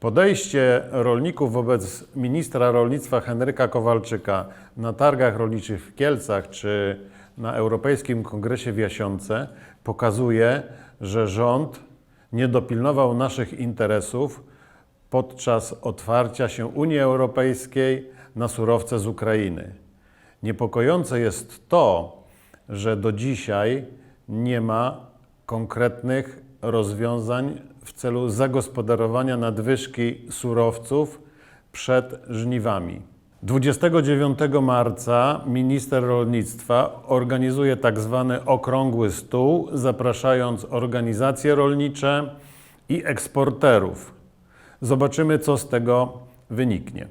Podejście rolników wobec ministra rolnictwa Henryka Kowalczyka na targach rolniczych w Kielcach czy na Europejskim Kongresie w Jasionce pokazuje, że rząd nie dopilnował naszych interesów podczas otwarcia się Unii Europejskiej na surowce z Ukrainy. Niepokojące jest to, że do dzisiaj nie ma konkretnych rozwiązań w celu zagospodarowania nadwyżki surowców przed żniwami. 29 marca minister rolnictwa organizuje tak zwany okrągły stół, zapraszając organizacje rolnicze i eksporterów. Zobaczymy, co z tego wyniknie.